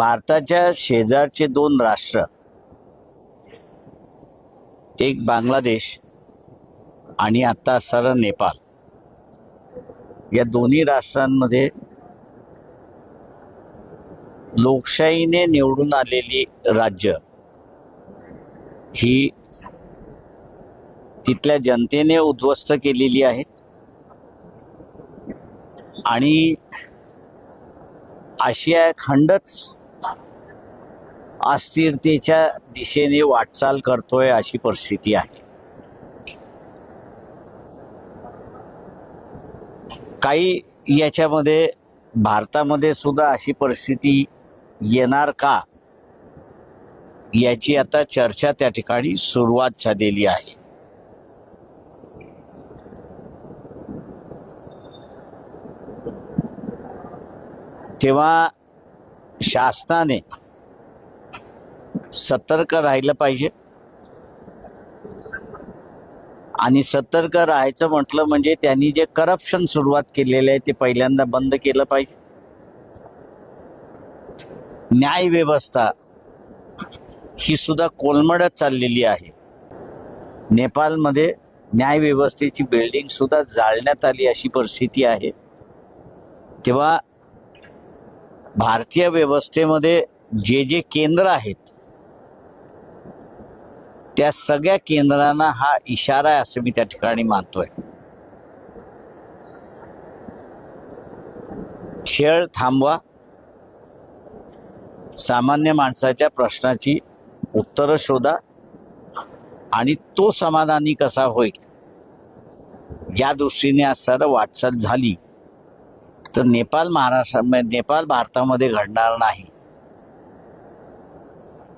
भारताच्या शेजारचे दोन राष्ट्र. एक बांगलादेश आणि आत्ता असणारं नेपाळ. या दोन्ही राष्ट्रांमध्ये लोकशाहीने निवडून आलेली राज्य ही तिथल्या जनतेने उद्ध्वस्त केलेली आहेत. आणि आशिया खंडच अस्थिरतेच्या दिशेने वाटचाल करतोय अशी परिस्थिती आहे. काही याच्यामध्ये भारतामध्ये सुद्धा अशी परिस्थिती येणार का? याची आता चर्चा त्या ठिकाणी सुरुवात झालेली आहे. तेव्हा शासनाने सतर्क राहिलं पाहिजे. आणि सतर्क राहायचं म्हटलं म्हणजे त्यांनी जे करप्शन सुरुवात केलेलं आहे ते पहिल्यांदा बंद केलं पाहिजे. न्यायव्यवस्था ही सुद्धा कोलमडत चाललेली आहे. नेपाळमध्ये न्यायव्यवस्थेची बिल्डिंग सुद्धा जाळण्यात आली अशी परिस्थिती आहे. तेव्हा भारतीय व्यवस्थेमध्ये जे जे केंद्र आहेत त्या सगळ्या केंद्रांना हा इशारा आहे असं मी त्या ठिकाणी मानतोय. खेळ थांबवा. सामान्य माणसाच्या प्रश्नाची उत्तरं शोधा आणि तो समाधानी कसा होईल? या दृष्टीने आज सर वाटचाल झाली तर नेपाळ महाराष्ट्र नेपाळ भारतामध्ये घडणार नाही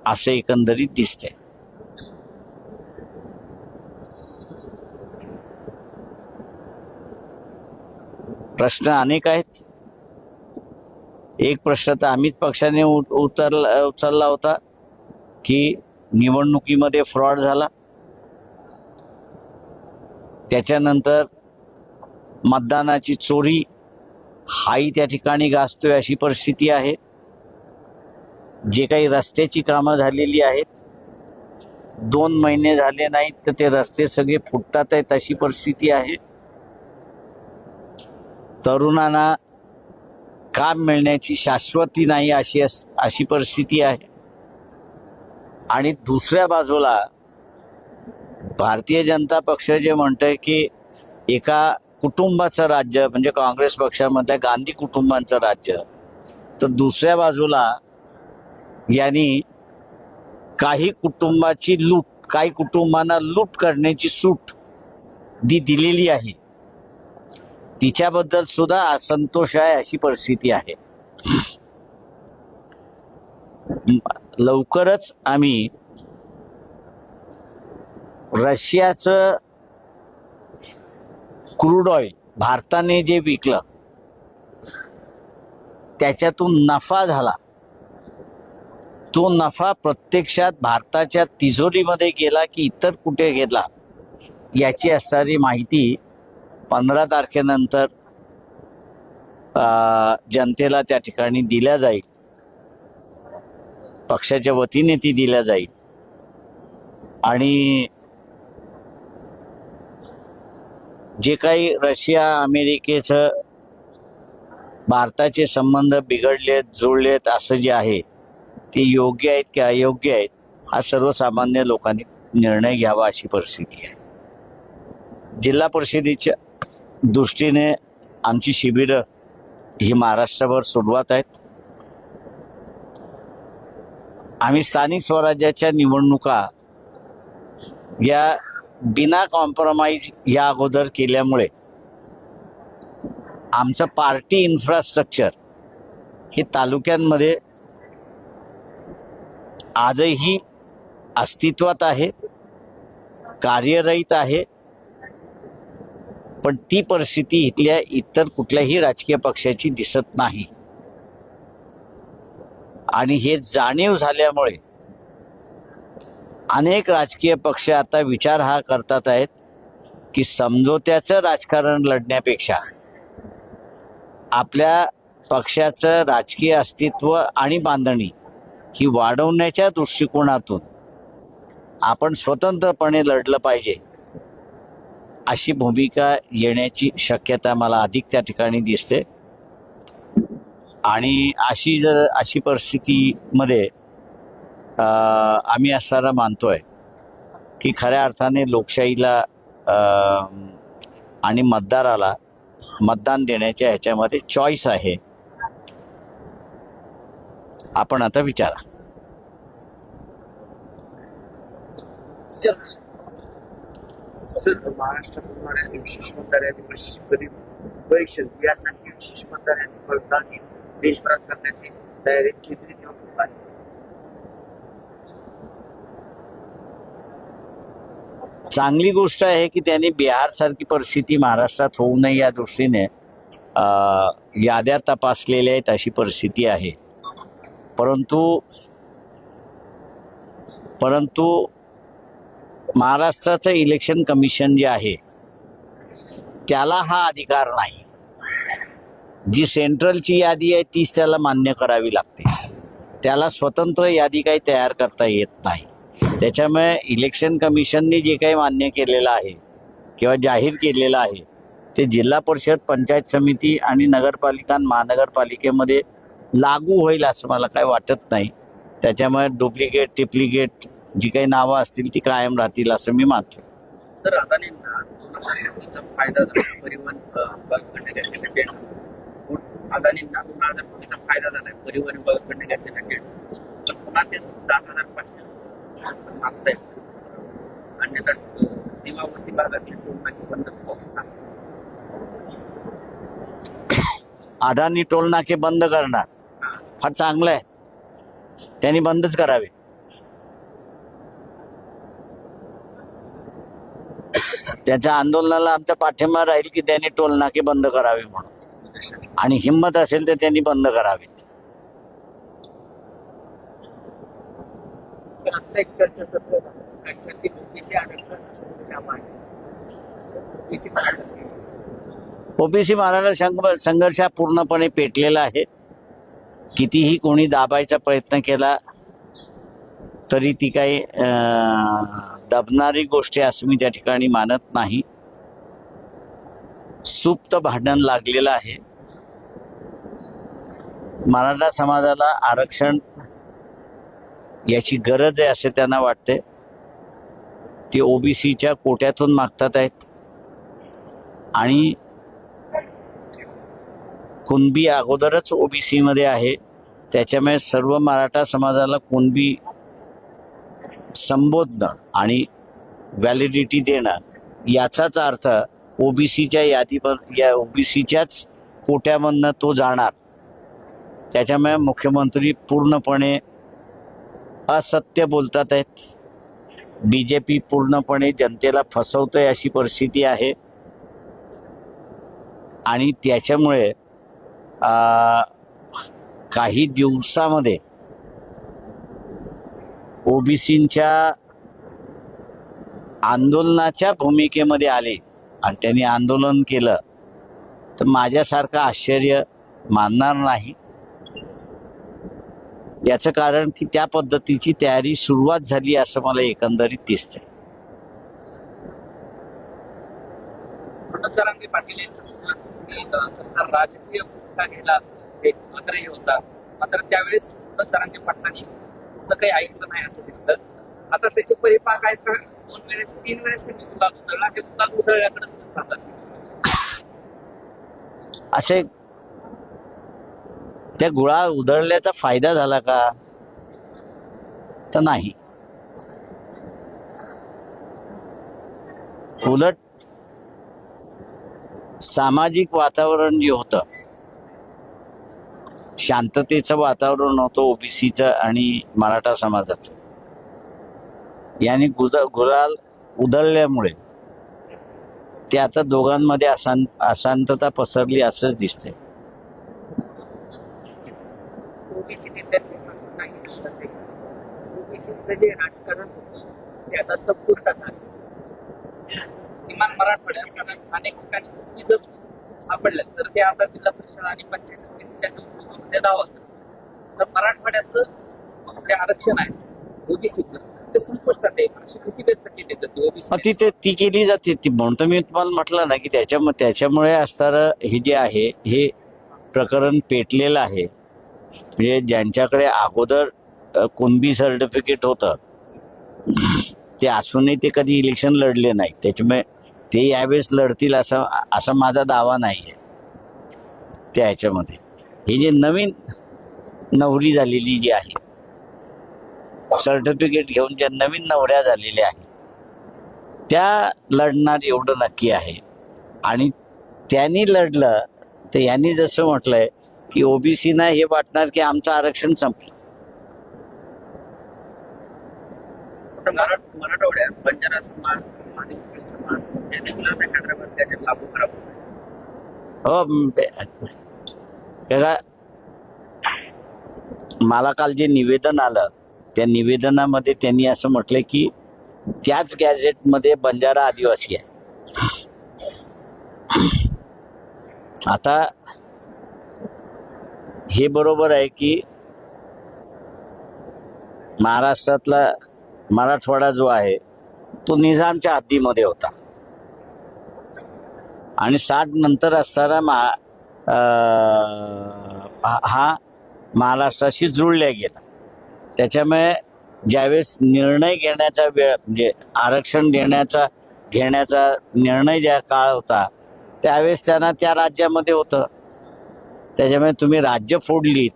असे एकंदरीत दिसते प्रश्न अनेक आहेत. एक प्रश्न तर आम्हीच पक्षाने उ- उतरला उचलला होता की निवडणुकीमध्ये फ्रॉड झाला. त्याच्यानंतर मतदानाची चोरी हाही त्या ठिकाणी गाजतोय अशी परिस्थिती आहे. जे काही रस्त्याची कामं झालेली आहेत दोन महिने झाले नाहीत तर ते रस्ते सगळे फुटतात आहेत अशी परिस्थिती आहे. तरुणांना काम मिळण्याची शाश्वती नाही अशी अस- अशी परिस्थिती आहे. आणि दुसऱ्या बाजूला भारतीय जनता पक्ष जे म्हणतंय की एका कुटुंबाचं राज्य म्हणजे काँग्रेस पक्षामध्ये गांधी कुटुंबांचं राज्य तर दुसऱ्या बाजूला यांनी काही कुटुंबाची लूट काही कुटुंबांना लूट करण्याची सूट दी दिलेली आहे. तिच्याबद्दल सुद्धा असंतोष आहे अशी परिस्थिती आहे. लवकरच आम्ही रशियाचं क्रूड ऑइल भारताने जे विकलं त्याच्यातून नफा झाला. तो नफा प्रत्यक्षात भारताच्या तिजोरीमध्ये गेला की इतर कुठे गेला याची असणारी माहिती पंधरा तारखेनंतर जनतेला त्या ठिकाणी दिल्या जाईल. पक्षाच्या वतीने ती दिल्या जाईल. आणि जे काही रशिया अमेरिकेचं भारताचे संबंध बिघडलेत जुळलेत असं जे आहे ते योग्य आहेत की अयोग्य आहेत हा सर्वसामान्य लोकांनी निर्णय घ्यावा अशी परिस्थिती आहे. जिल्हा परिषदेच्या दृष्टीने आमची शिबिरं ही महाराष्ट्रभर सुरुवात आहेत. आम्ही स्थानिक स्वराज्याच्या निवडणुका या बिना कॉम्प्रोमाइज या अगोदर केल्यामुळे आमचं पार्टी इन्फ्रास्ट्रक्चर हे तालुक्यांमध्ये आजही अस्तित्वात आहे कार्यरहित आहे. पण ती परिस्थिती इथल्या इतर कुठल्याही राजकीय पक्षाची दिसत नाही. आणि हे जाणीव झाल्यामुळे अनेक राजकीय पक्ष आता विचार हा करतात आहेत की समझोत्याचं राजकारण लढण्यापेक्षा आपल्या पक्षाचं राजकीय अस्तित्व आणि बांधणी ही वाढवण्याच्या दृष्टिकोनातून आपण स्वतंत्रपणे लढलं पाहिजे. अशी भूमिका येण्याची शक्यता मला अधिक त्या ठिकाणी दिसते. आणि अशी जर अशी परिस्थितीमध्ये आम्ही असणारा मानतोय की खऱ्या अर्थाने लोकशाहीला आणि मतदाराला मतदान देण्याच्या ह्याच्यामध्ये चॉईस आहे. आपण आता विचारा. सर महाराष्ट्रात होणाऱ्या विशेष मतदार विशेष गरीब परीक्षण यासाठी विशेष मतदार यादी देशभरात करण्याची तयारी केंद्रीय निवडणूक आहे. चांगली गोष्ट आहे की त्यांनी बिहारसारखी परिस्थिती महाराष्ट्रात होऊ नये या दृष्टीने याद्या तपासलेल्या आहेत अशी परिस्थिती आहे. परंतु परंतु महाराष्ट्राचं इलेक्शन कमिशन जे आहे त्याला हा अधिकार नाही. जी सेंट्रलची यादी आहे तीच त्याला मान्य करावी लागते. त्याला स्वतंत्र यादी काही तयार करता येत नाही. त्याच्यामुळे इलेक्शन कमिशनने जे काही मान्य केलेलं आहे किंवा जाहीर केलेलं आहे ते जिल्हा परिषद पंचायत समिती आणि नगरपालिका महानगरपालिकेमध्ये लागू होईल असं मला काही वाटत नाही. त्याच्यामुळे डुप्लिकेट टिप्लिकेट जी काही नावं असतील ती कायम राहतील असं मी मानतो. सर अदानींना दोन हजार कोटीचा फायदा झाला परिवहन डेट अदानींना दोन हजार कोटीचा फायदा झालाय परिवहन विभागाकडे घेतलेल्या डेट तर पुन्हा ते सात हजार पाचशे मागतायत. अन्यथा सीमावर्ती भागातली टोलनाकी बंद. अदानी टोल नाके बंद करणार. फार चांगलं आहे. त्यांनी बंदच करावे. त्याच्या आंदोलनाला आमचा पाठिंबा राहील की त्यांनी टोल नाके बंद करावे म्हणून. आणि हिंमत असेल तर त्यांनी बंद करावेत. ओबीसी मराठा संघ संघर्ष हा पूर्णपणे पेटलेला आहे. कितीही कोणी दाबायचा प्रयत्न केला तरी ती काही दबणारी गोष्ट आहे असं मी त्या ठिकाणी मानत नाही. सुप्त भांडण लागलेलं आहे. मराठा समाजाला आरक्षण याची गरज आहे असे त्यांना वाटते ते ओबीसीच्या कोट्यातून मागतात आहेत. आणि कुणबी अगोदरच ओबीसीमध्ये आहे. त्याच्यामुळे सर्व मराठा समाजाला कुणबी संबोधणं आणि व्हॅलिडिटी देणं याचाच अर्थ ओबीसीच्या यादी या ओबीसीच्याच कोट्यामधनं तो जाणार. त्याच्यामुळे मुख्यमंत्री पूर्णपणे असत्य बोलतात आहेत. बी जे पी पूर्णपणे जनतेला फसवतोय अशी परिस्थिती आहे. आणि त्याच्यामुळे काही दिवसामध्ये ओबीसींच्या आंदोलनाच्या भूमिकेमध्ये आले आणि त्यांनी आंदोलन केलं तर माझ्यासारखं आश्चर्य मानणार नाही. याचं कारण की त्या पद्धतीची तयारी सुरुवात झाली असं मला एकंदरीत दिसतंय. मनोजरांगे पाटील यांच्या सरकार राजकीय भूमिका घ्यायला एक आग्रही होता. मात्र त्यावेळेस मनोजरांगे पाटलांनी तुमचं काही ऐकलं नाही असं दिसलं. आता त्याचे परिपाक आहेत का? दोन वेळेस तीन वेळेस त्यांनी गुलाब उधळला. ते गुलाब उधळल्याकडे दिसत राहतात असे त्या गुळा उधळल्याचा फायदा झाला का? तर नाही. उलट सामाजिक वातावरण जे होतं शांततेचं वातावरण होतं ओबीसीचं आणि मराठा समाजाचं. याने गुद गुलाल उधळल्यामुळे ते आता दोघांमध्ये अशांत अशांतता पसरली असंच दिसते किमान मराठवाड्यात अनेक ठिकाणी ओबीसी सापडल्या तर ते आता जिल्हा परिषद आणि पंचायत समितीच्या निवडणुकीमध्ये दावत तर मराठवाड्यातलं जे आरक्षण आहे ओबीसीचं ते संपुष्टात आहे. अशी भीती व्यक्त केली जाते ओबीसी. ती ते ती केली जाते. ती म्हणतो मी तुम्हाला म्हटलं ना की त्याच्या त्याच्यामुळे असणारं हे जे आहे हे प्रकरण पेटलेलं आहे. म्हणजे ज्यांच्याकडे अगोदर कुणबी सर्टिफिकेट होतं ते असूनही ते कधी इलेक्शन लढले नाही त्याच्यामुळे ते यावेळेस लढतील असा असा माझा दावा नाही आहे त्या ह्याच्यामध्ये ही जी नवीन नवरी झालेली जी आहे सर्टिफिकेट घेऊन ज्या नवीन नवऱ्या झालेल्या आहेत त्या लढणार एवढं नक्की आहे. आणि त्यांनी लढलं तर यांनी जसं म्हटलंय की ओबीसीना हे वाटणार की आमचं आरक्षण संपलं. मराठवाड्यात बंजारा समाज समाज हे देखील लागू करावं हो का मला काल जे निवेदन आलं त्या निवेदनामध्ये त्यांनी असं म्हटलं की त्याच गॅझेटमध्ये बंजारा आदिवासी आहे. आता हे बरोबर आहे की महाराष्ट्रातला मराठवाडा जो आहे तो निजामच्या हद्दीमध्ये होता. आणि साठ नंतर असताना महा हा- महाराष्ट्राशी जुळल्या गेला. त्याच्यामुळे ज्यावेळेस निर्णय घेण्याचा वेळ म्हणजे आरक्षण देण्याचा घेण्याचा निर्णय ज्या काळ होता त्यावेळेस त्यांना त्या राज्यामध्ये होतं. त्याच्यामुळे तुम्ही राज्य फोडलीत.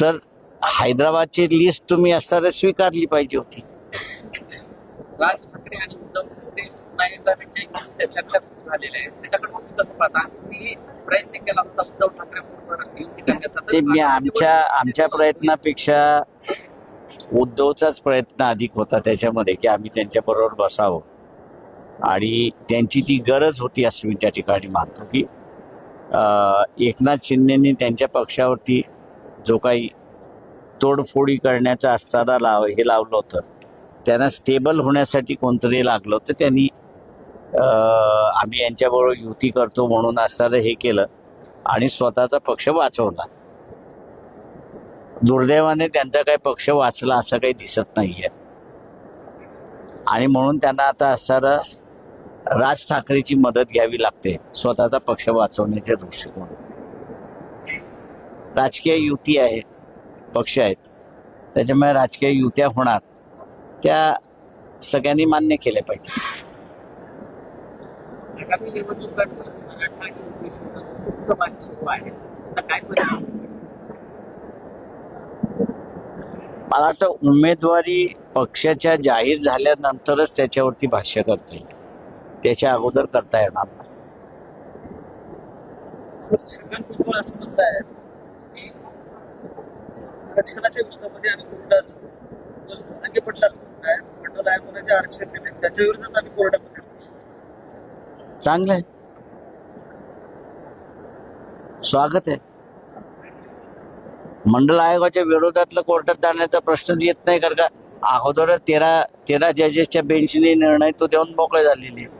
तर हैदराबादची लिस्ट तुम्ही असताना स्वीकारली पाहिजे होती. राज ठाकरे आणि उद्धव पुन्हा एकदा त्यांच्या युतीच्या चर्चा सुरू झालेल्या आहेत त्याच्याकडे तुम्ही कसं पाहता मी प्रयत्न केला होता उद्धव ठाकरे बरोबर ते मी आमच्या आमच्या प्रयत्नापेक्षा उद्धवचाच प्रयत्न अधिक होता त्याच्यामध्ये की आम्ही त्यांच्याबरोबर बसावं. आणि त्यांची ती गरज होती असं मी त्या ठिकाणी मानतो की एकनाथ शिंदेनी त्यांच्या पक्षावरती जो काही तोडफोडी करण्याचं असताना लाव हे लावलं होतं त्यांना स्टेबल होण्यासाठी कोणतरी लागलं होतं त्यांनी आम्ही यांच्याबरोबर युती करतो म्हणून असताना हे केलं आणि स्वतःचा पक्ष वाचवला. दुर्दैवाने त्यांचा काही पक्ष वाचला असं काही दिसत नाहीये. आणि म्हणून त्यांना आता असणारं राज ठाकरेची मदत घ्यावी लागते स्वतःचा पक्ष वाचवण्याच्या दृष्टिकोन राजकीय युती आहे पक्ष आहेत. त्याच्यामुळे राजकीय युत्या होणार त्या सगळ्यांनी मान्य केल्या पाहिजे आगामी निवडणुकांवर मराठा आणि ओबीसीचं सुप्त मान सुरू आहे आता काय परिणाम मला वाटतं उमेदवारी पक्षाच्या जाहीर झाल्यानंतरच त्याच्यावरती भाष्य करता येईल. त्याच्या अगोदर करता येणार नाही. सर छगन भुजबळ असं म्हणत आहे आरक्षणाच्या विरोधामध्ये आम्ही कोर्टात जरांगे पडला असं म्हणत आहे मंडल आयोगाने जे आरक्षण दिले त्याच्या विरोधात आम्ही कोर्टामध्ये चांगलं आहे. स्वागत आहे. मंडल आयोगाच्या विरोधातलं कोर्टात जाण्याचा प्रश्नच येत नाही कारण का अगोदर तेरा तेरा जजेसच्या बेंचने निर्णय तो देऊन मोकळे झालेले आहे